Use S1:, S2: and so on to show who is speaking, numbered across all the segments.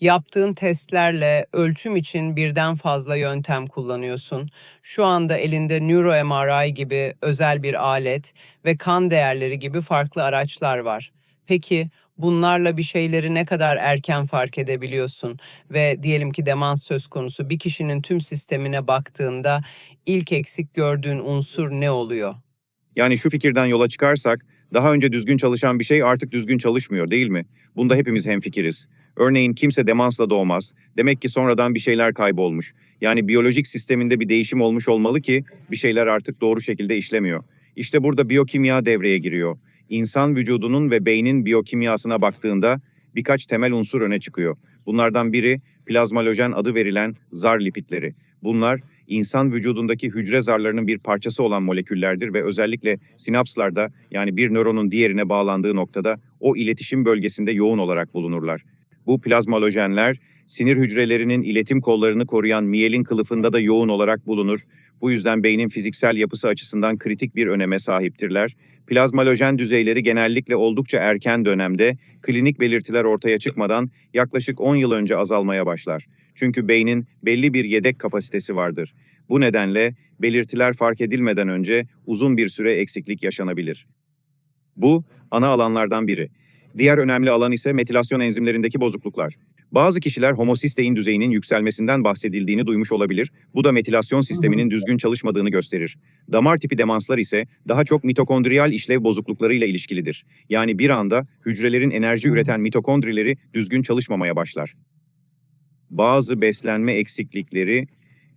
S1: Yaptığın testlerle ölçüm için birden fazla yöntem kullanıyorsun. Şu anda elinde NeuroMRI gibi özel bir alet ve kan değerleri gibi farklı araçlar var. Peki bunlarla bir şeyleri ne kadar erken fark edebiliyorsun ve diyelim ki demans söz konusu bir kişinin tüm sistemine baktığında ilk eksik gördüğün unsur ne oluyor?
S2: Yani şu fikirden yola çıkarsak, daha önce düzgün çalışan bir şey artık düzgün çalışmıyor değil mi? Bunda hepimiz hemfikiriz. Örneğin kimse demansla doğmaz. Demek ki sonradan bir şeyler kaybolmuş. Yani biyolojik sisteminde bir değişim olmuş olmalı ki bir şeyler artık doğru şekilde işlemiyor. İşte burada biyokimya devreye giriyor. İnsan vücudunun ve beynin biyokimyasına baktığında birkaç temel unsur öne çıkıyor. Bunlardan biri plazmalojen adı verilen zar lipidleri. Bunlar insan vücudundaki hücre zarlarının bir parçası olan moleküllerdir ve özellikle sinapslarda yani bir nöronun diğerine bağlandığı noktada o iletişim bölgesinde yoğun olarak bulunurlar. Bu plazmalojenler sinir hücrelerinin iletim kollarını koruyan miyelin kılıfında da yoğun olarak bulunur. Bu yüzden beynin fiziksel yapısı açısından kritik bir öneme sahiptirler. Plazmalojen düzeyleri genellikle oldukça erken dönemde klinik belirtiler ortaya çıkmadan yaklaşık 10 yıl önce azalmaya başlar. Çünkü beynin belli bir yedek kapasitesi vardır. Bu nedenle belirtiler fark edilmeden önce uzun bir süre eksiklik yaşanabilir. Bu ana alanlardan biri. Diğer önemli alan ise metilasyon enzimlerindeki bozukluklar. Bazı kişiler homosistein düzeyinin yükselmesinden bahsedildiğini duymuş olabilir. Bu da metilasyon sisteminin düzgün çalışmadığını gösterir. Damar tipi demanslar ise daha çok mitokondriyal işlev bozukluklarıyla ilişkilidir. Yani bir anda hücrelerin enerji üreten mitokondrileri düzgün çalışmamaya başlar. Bazı beslenme eksiklikleri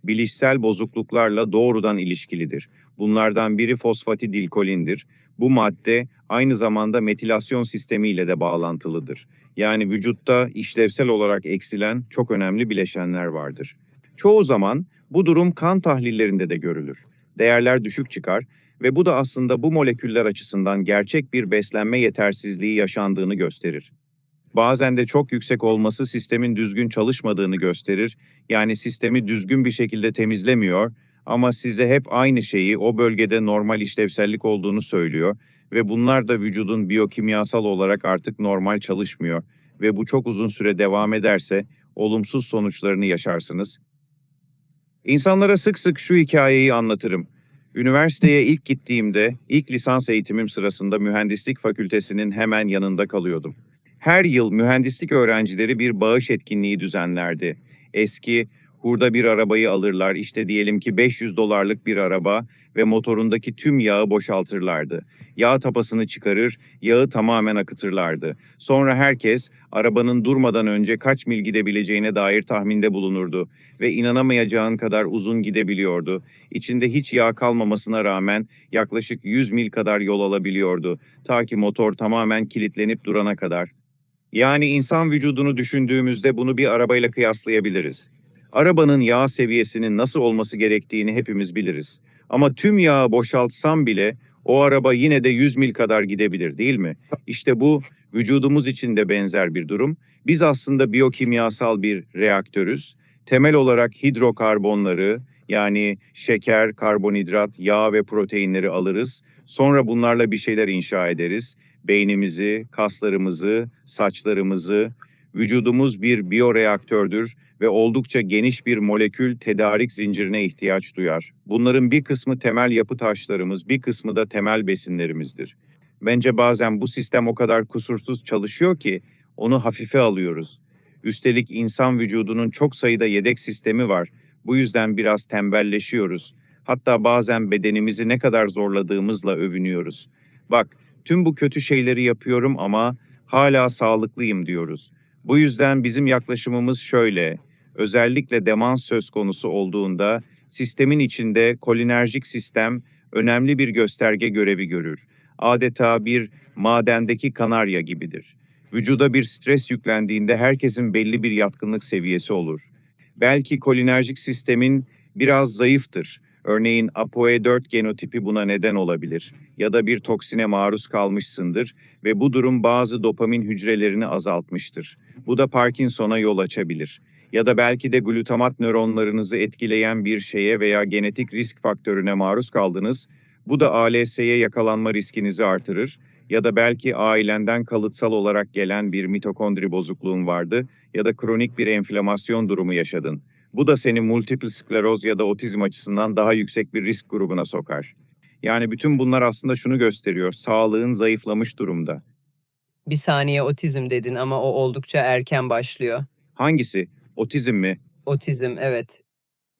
S2: bilişsel bozukluklarla doğrudan ilişkilidir. Bunlardan biri fosfatidilkolindir. Bu madde aynı zamanda metilasyon sistemiyle de bağlantılıdır. Yani vücutta işlevsel olarak eksilen çok önemli bileşenler vardır. Çoğu zaman bu durum kan tahlillerinde de görülür. Değerler düşük çıkar ve bu da aslında bu moleküller açısından gerçek bir beslenme yetersizliği yaşandığını gösterir. Bazen de çok yüksek olması sistemin düzgün çalışmadığını gösterir. Yani sistemi düzgün bir şekilde temizlemiyor ama size hep aynı şeyi o bölgede normal işlevsellik olduğunu söylüyor ve bunlar da vücudun biyokimyasal olarak artık normal çalışmıyor ve bu çok uzun süre devam ederse olumsuz sonuçlarını yaşarsınız. İnsanlara sık sık şu hikayeyi anlatırım. Üniversiteye ilk gittiğimde ilk lisans eğitimim sırasında mühendislik fakültesinin hemen yanında kalıyordum. Her yıl mühendislik öğrencileri bir bağış etkinliği düzenlerdi. Eski, hurda bir arabayı alırlar, işte diyelim ki 500 dolarlık bir araba ve motorundaki tüm yağı boşaltırlardı. Yağ tapasını çıkarır, yağı tamamen akıtırlardı. Sonra herkes arabanın durmadan önce kaç mil gidebileceğine dair tahminde bulunurdu ve inanamayacağın kadar uzun gidebiliyordu. İçinde hiç yağ kalmamasına rağmen yaklaşık 100 mil kadar yol alabiliyordu ta ki motor tamamen kilitlenip durana kadar. Yani insan vücudunu düşündüğümüzde bunu bir arabayla kıyaslayabiliriz. Arabanın yağ seviyesinin nasıl olması gerektiğini hepimiz biliriz. Ama tüm yağı boşaltsam bile o araba yine de 100 mil kadar gidebilir değil mi? İşte bu vücudumuz için de benzer bir durum. Biz aslında biyokimyasal bir reaktörüz. Temel olarak hidrokarbonları yani şeker, karbonhidrat, yağ ve proteinleri alırız. Sonra bunlarla bir şeyler inşa ederiz. Beynimizi, kaslarımızı, saçlarımızı, vücudumuz bir biyoreaktördür ve oldukça geniş bir molekül tedarik zincirine ihtiyaç duyar. Bunların bir kısmı temel yapı taşlarımız, bir kısmı da temel besinlerimizdir. Bence bazen bu sistem o kadar kusursuz çalışıyor ki onu hafife alıyoruz. Üstelik insan vücudunun çok sayıda yedek sistemi var. Bu yüzden biraz tembelleşiyoruz. Hatta bazen bedenimizi ne kadar zorladığımızla övünüyoruz. Bak, tüm bu kötü şeyleri yapıyorum ama hala sağlıklıyım diyoruz. Bu yüzden bizim yaklaşımımız şöyle. Özellikle demans söz konusu olduğunda sistemin içinde kolinerjik sistem önemli bir gösterge görevi görür. Adeta bir madendeki kanarya gibidir. Vücuda bir stres yüklendiğinde herkesin belli bir yatkınlık seviyesi olur. Belki kolinerjik sistemin biraz zayıftır. Örneğin ApoE4 genotipi buna neden olabilir ya da bir toksine maruz kalmışsındır ve bu durum bazı dopamin hücrelerini azaltmıştır. Bu da Parkinson'a yol açabilir. Ya da belki de glutamat nöronlarınızı etkileyen bir şeye veya genetik risk faktörüne maruz kaldınız. Bu da ALS'ye yakalanma riskinizi artırır. Ya da belki ailenden kalıtsal olarak gelen bir mitokondri bozukluğun vardı. ya da kronik bir enflamasyon durumu yaşadın. Bu da seni multiple skleroz ya da otizm açısından daha yüksek bir risk grubuna sokar. Yani bütün bunlar aslında şunu gösteriyor. Sağlığın zayıflamış durumda.
S1: Bir saniye otizm dedin ama o oldukça erken başlıyor.
S2: Hangisi? Otizm mi?
S1: Otizm evet.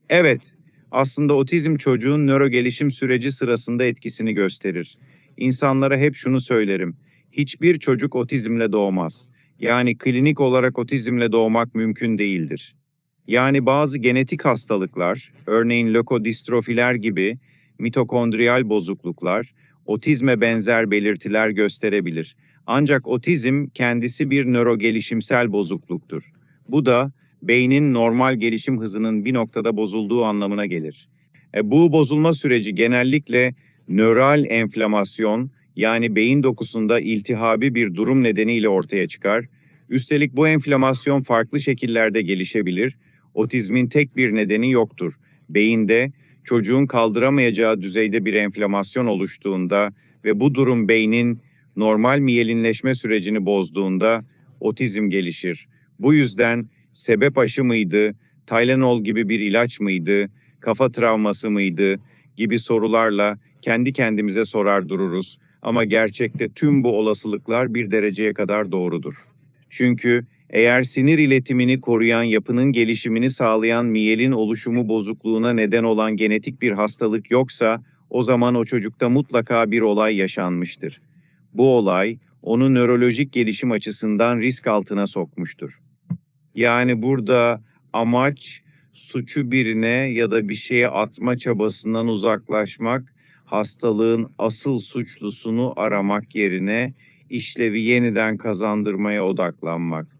S2: Evet. Aslında otizm çocuğun nöro gelişim süreci sırasında etkisini gösterir. İnsanlara hep şunu söylerim. Hiçbir çocuk otizmle doğmaz. Yani klinik olarak otizmle doğmak mümkün değildir. Yani bazı genetik hastalıklar, örneğin lökodistrofiler gibi mitokondriyal bozukluklar, otizme benzer belirtiler gösterebilir. Ancak otizm kendisi bir nöro gelişimsel bozukluktur. Bu da beynin normal gelişim hızının bir noktada bozulduğu anlamına gelir. E, bu bozulma süreci genellikle nöral enflamasyon yani beyin dokusunda iltihabi bir durum nedeniyle ortaya çıkar. Üstelik bu enflamasyon farklı şekillerde gelişebilir. Otizmin tek bir nedeni yoktur. Beyinde çocuğun kaldıramayacağı düzeyde bir enflamasyon oluştuğunda ve bu durum beynin normal miyelinleşme sürecini bozduğunda otizm gelişir. Bu yüzden sebep aşı mıydı, Tylenol gibi bir ilaç mıydı, kafa travması mıydı gibi sorularla kendi kendimize sorar dururuz. Ama gerçekte tüm bu olasılıklar bir dereceye kadar doğrudur. Çünkü eğer sinir iletimini koruyan yapının gelişimini sağlayan miyelin oluşumu bozukluğuna neden olan genetik bir hastalık yoksa o zaman o çocukta mutlaka bir olay yaşanmıştır. Bu olay onu nörolojik gelişim açısından risk altına sokmuştur. Yani burada amaç suçu birine ya da bir şeye atma çabasından uzaklaşmak, hastalığın asıl suçlusunu aramak yerine işlevi yeniden kazandırmaya odaklanmak.